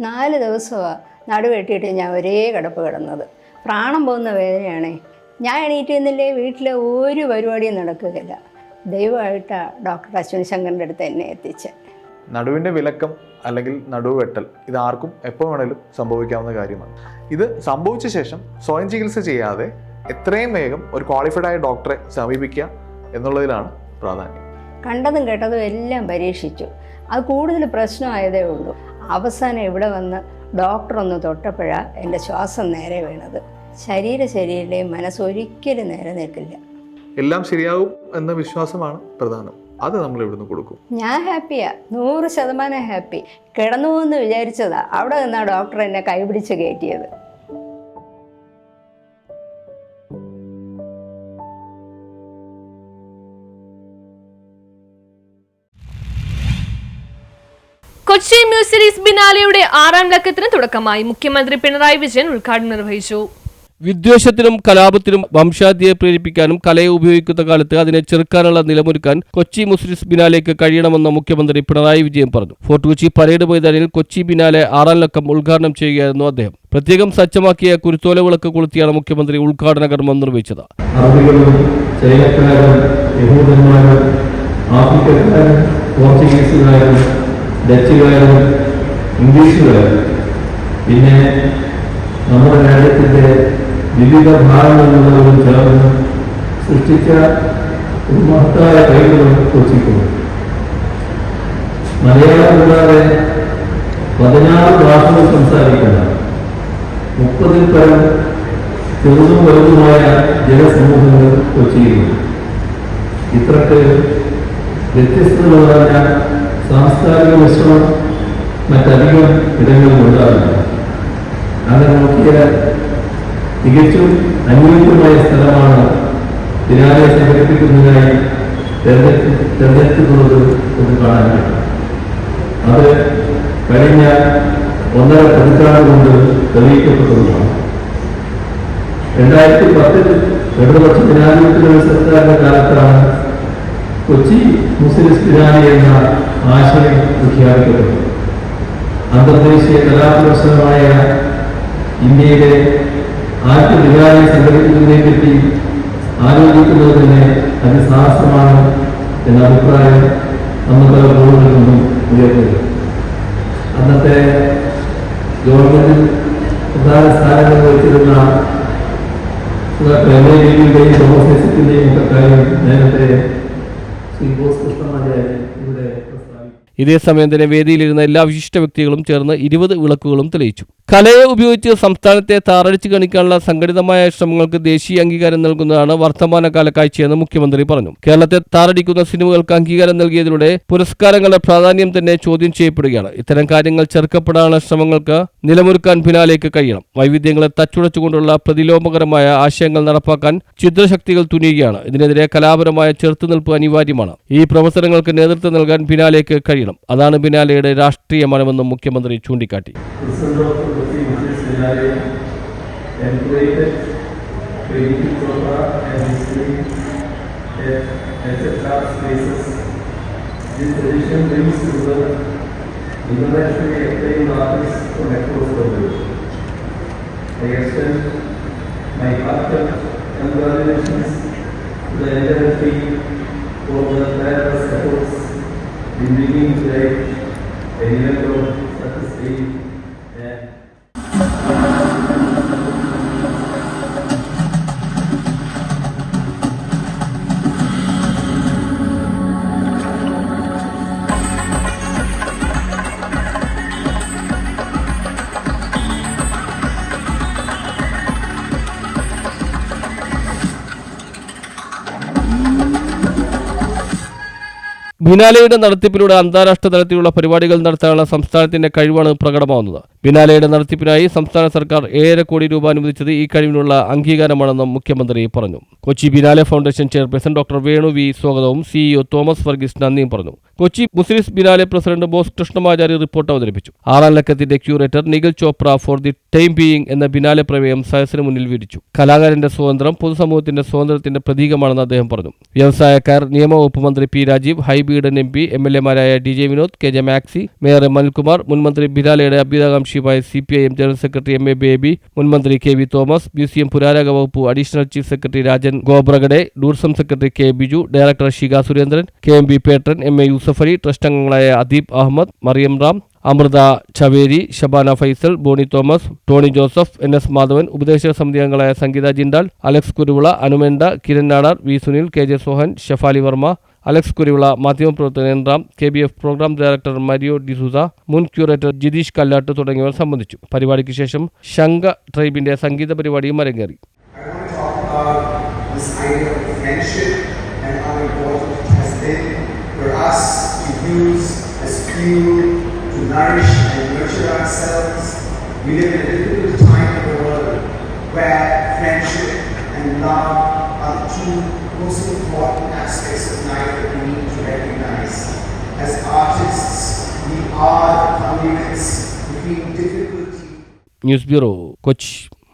നാല് ദിവസമാണ് നടുവെട്ടിയിട്ട് ഞാൻ ഒരേ കിടപ്പ് കിടന്നത്. പ്രാണം പോകുന്ന വേദനയാണേ. ഞാൻ എണീറ്റ് നിന്നില്ലേ? വീട്ടിലെ ഒരു പരിപാടിയും നടക്കുകയില്ല. ദൈവമായിട്ടാണ് ഡോക്ടർ അശ്വിൻ ശങ്കറിന്റെ അടുത്ത് എന്നെ എത്തിച്ചത്. നടുവിന്റെ വിലക്കം അല്ലെങ്കിൽ നടുവ് വെട്ടൽ ഇത് ആർക്കും എപ്പോൾ വേണേലും സംഭവിക്കാവുന്ന കാര്യമാണ്. ഇത് സംഭവിച്ച ശേഷം സ്വയം ചികിത്സ ചെയ്യാതെ എത്രയും വേഗം ഒരു ക്വാളിഫൈഡ് ആയ ഡോക്ടറെ സമീപിക്കുക എന്നുള്ളതിലാണ് പ്രാധാന്യം. കണ്ടതും കേട്ടതും എല്ലാം പരീക്ഷിച്ചു. അത് കൂടുതൽ പ്രശ്നമായതേ ഉള്ളൂ. അവസാനം ഇവിടെ വന്ന് ഡോക്ടർ ഒന്ന് തൊട്ടപ്പോഴാണ് എന്റെ ശ്വാസം നേരെ വീണത്. ശരീര ശരീരയും മനസ്സൊരിക്കലും നേരെ നിൽക്കില്ല. എല്ലാം ശരിയാവും എന്ന വിശ്വാസമാണ് പ്രധാനം. അത് നമ്മൾ ഇവിടുന്ന് കൊടുക്കും. ഞാൻ ഹാപ്പിയാ. നൂറ് ശതമാനം ഹാപ്പി. കിടന്നു എന്ന് വിചാരിച്ചതാ. അവിടെ നിന്നാ ഡോക്ടർ എന്നെ കൈപിടിച്ച് കയറ്റിയത്. കൊച്ചി മ്യൂസിരീസ് ബിനാലെയുടെ ആറാം ലക്കത്തിന് തുടക്കമായി. മുഖ്യമന്ത്രി പിണറായി വിജയൻ ഉദ്ഘാടനം നിർവഹിച്ചു. വിദ്വേഷത്തിനും കലാപത്തിനും വംശാദിയെ പ്രേരിപ്പിക്കാനും കലയെ ഉപയോഗിക്കുന്ന കാലത്ത് അതിനെ ചെറുക്കാനുള്ള നിലമൊരുക്കാൻ കൊച്ചി മുസ്ലിസ് ബിനാലേക്ക് കഴിയണമെന്ന് മുഖ്യമന്ത്രി പിണറായി വിജയൻ പറഞ്ഞു. ഫോർട്ട് കൊച്ചി പരേഡ് മൈതാനിൽ കൊച്ചി ബിനാലെ ആറാം ലക്കം ഉദ്ഘാടനം ചെയ്യുകയായിരുന്നു അദ്ദേഹം. പ്രത്യേകം സജ്ജമാക്കിയ കുരുത്തോല വിളക്ക് കൊളുത്തിയാണ് മുഖ്യമന്ത്രി ഉദ്ഘാടന കർമ്മം നിർവഹിച്ചത്. ആഫ്രിക്കക്കാരും പോർച്ചുഗീസുകാരും ഡച്ചുകാരും ഇംഗ്ലീഷുകാരും പിന്നെ നമ്മുടെ രാജ്യത്തിന്റെ വിവിധ ഭാഗങ്ങളിലുള്ളവരും ചേർന്ന് സൃഷ്ടിച്ച ഒരു മഹത്തായ കൈകളും കൊച്ചിക്കുന്നു. മലയാളം കൂടാതെ പതിനാറ് ഭാഷകൾ സംസാരിക്കുന്ന മുപ്പതിൽ പരം ചെറുതും വലുതുമായ ജനസമൂഹങ്ങൾ കൊച്ചിയിലുണ്ട്. ഇത്രക്ക് വ്യത്യസ്തത സാംസ്കാരിക മിശ്രണം മറ്റധികം ഇടങ്ങളിൽ ഉണ്ടാവില്ല. അങ്ങനെ നോക്കിയാൽ തികച്ചും അനുയോജ്യമായ സ്ഥലമാണ് ബിനാലെ സംഘടിപ്പിക്കുന്നതിനായി തെരഞ്ഞെടുപ്പ് എന്ന് കാണാൻ അത് കഴിഞ്ഞ ഒന്നര പതിറ്റാണ്ട് കൊണ്ട് തെളിയിക്കപ്പെട്ടതാണ് രണ്ടായിരത്തി പത്തിൽ ഇടതുപക്ഷ ജനാധിപത്യ സർക്കാരിന്റെ കാലത്താണ് കൊച്ചി മുസ്ലിം ബിനാലി എന്ന ആശയം പ്രഖ്യാപിക്കപ്പെട്ടു അന്തർദേശീയ കലാപ്രദർശനമായ ഇന്ത്യയിലെ ആദ്യ ബിനാലി സംഘടിപ്പിക്കുന്നതിനെ പറ്റി ആലോചിക്കുന്നത് തന്നെ അതിസാഹസമാണ് എന്ന അഭിപ്രായം നമുക്ക് കൂടുതൽ നിന്നും ഉയർന്നത് അന്നത്തെ ഗവൺമെന്റിൽ പ്രധാന സ്ഥാനങ്ങൾ വഹിച്ചിരുന്ന പ്രമേയങ്ങളുടെയും തോമസേഷത്തിന്റെയും ഒക്കെ കാര്യം നേരത്തെ ശ്രീ ബോസ് കൃഷ്ണമാചാര്യ ഇവിടെ ഇതേസമയം തന്നെ വേദിയിലിരുന്ന എല്ലാ വിശിഷ്ട വ്യക്തികളും ചേർന്ന് ഇരുപത് വിളക്കുകളും തെളിയിച്ചു. കലയെ ഉപയോഗിച്ച് സംസ്ഥാനത്തെ താറടിച്ചു കണിക്കാനുള്ള സംഘടിതമായ ശ്രമങ്ങൾക്ക് ദേശീയ അംഗീകാരം നൽകുന്നതാണ് വർത്തമാനകാല കാഴ്ചയെന്ന് മുഖ്യമന്ത്രി പറഞ്ഞു. കേരളത്തെ താറടിക്കുന്ന സിനിമകൾക്ക് അംഗീകാരം നൽകിയതിലൂടെ പുരസ്കാരങ്ങളുടെ പ്രാധാന്യം തന്നെ ചോദ്യം ചെയ്യപ്പെടുകയാണ്. ഇത്തരം കാര്യങ്ങൾ ചെറുക്കപ്പെടാനുള്ള ശ്രമങ്ങൾക്ക് നിലമൊരുക്കാൻ പിന്നാലേക്ക് കഴിയണം. വൈവിധ്യങ്ങളെ തച്ചുടച്ചുകൊണ്ടുള്ള പ്രതിലോമകരമായ ആശയങ്ങൾ നടപ്പാക്കാൻ ചിത്രശക്തികൾ തുനിയുകയാണ്. ഇതിനെതിരെ കലാപരമായ ചെറുത്തുനിൽപ്പ് അനിവാര്യമാണ്. ഈ പ്രവർത്തനങ്ങൾക്ക് നേതൃത്വം നൽകാൻ പിന്നാലേക്ക് കഴിയണം. അതാണ് ബിനാലയുടെ രാഷ്ട്രീയ മനമെന്നും മുഖ്യമന്ത്രി ചൂണ്ടിക്കാട്ടി the the congratulations to the entire team for their tireless efforts in begin today, the event of a state ബിനാലയുടെ നടത്തിപ്പിലൂടെ അന്താരാഷ്ട്ര തലത്തിലുള്ള പരിപാടികൾ നടത്താനുള്ള സംസ്ഥാനത്തിന്റെ കഴിവാണ് പ്രകടമാവുന്നത്. ബിനാലയുടെ നടത്തിപ്പിനായി സംസ്ഥാന സർക്കാർ ഏഴര കോടി രൂപ അനുവദിച്ചത് ഈ കഴിവിനുള്ള അംഗീകാരമാണെന്നും മുഖ്യമന്ത്രി പറഞ്ഞു. Kochi biennale foundation chairperson doctor Venu V സ്വാഗതവും സിഇഒ തോമസ് വർഗീസ് നന്ദിയും പറഞ്ഞു. Kochi Muziris biennale president Bose Krishnamachari report അവതരിപ്പിച്ചു. ആറാം ലക്കത്തിന്റെ curator Nikhil Chopra for the time being എന്ന ബിനാലെ പ്രമേയം സദസ്സിന് മുന്നിൽ വിരിച്ചു. കലാകാരന്റെ സ്വാതന്ത്ര്യം പൊതുസമൂഹത്തിന്റെ സ്വാതന്ത്ര്യത്തിന്റെ പ്രതീകമാണെന്ന് അദ്ദേഹം പറഞ്ഞു. വ്യവസായക്കാർ നിയമവകുപ്പ് മന്ത്രി P Rajeev Hibi Eden M P M L എമാരായ D J Vinod K J Maxi mayor M മുൻമന്ത്രി മുൻമന്ത്രി ബിലാലയുടെ അഭ്യുതകാംക്ഷിയുമായ C P I M general secretary M A Baby മുൻമന്ത്രി കെ വി തോമസ് മ്യൂസിയം പുരാരക വകുപ്പ് additional chief secretary Rajan Khobragade tourism secretary K Biju director Shikha Surendran K M B patron M A Yusuf Ali trust അംഗങ്ങളായ Adeeb Ahmed Mariam Ram Amrita Jhaveri Shabana Faisal Bony Thomas Tony Joseph N S Madhavan ഉപദേശക സമിതി അംഗങ്ങളായ സംഗീത Jindal Alex Kuruvilla അനുമേണ്ട Kiran Nadar V Sunil K J Sohan Shefali Varma Alex Kuruvilla മാധ്യമപ്രവർത്തകൻറാം K B F programme director Mario D'Souza മുൻ curator Jitheesh Kallat തുടങ്ങിയവർ സംബന്ധിച്ചു. പരിപാടിക്ക് ശേഷം ശങ്ക ട്രൈബിന്റെ സംഗീത പരിപാടിയും അരങ്ങേറി. most important aspects of life that we need to recognize. As artists, we are the conduits between difficulty news bureau Kochi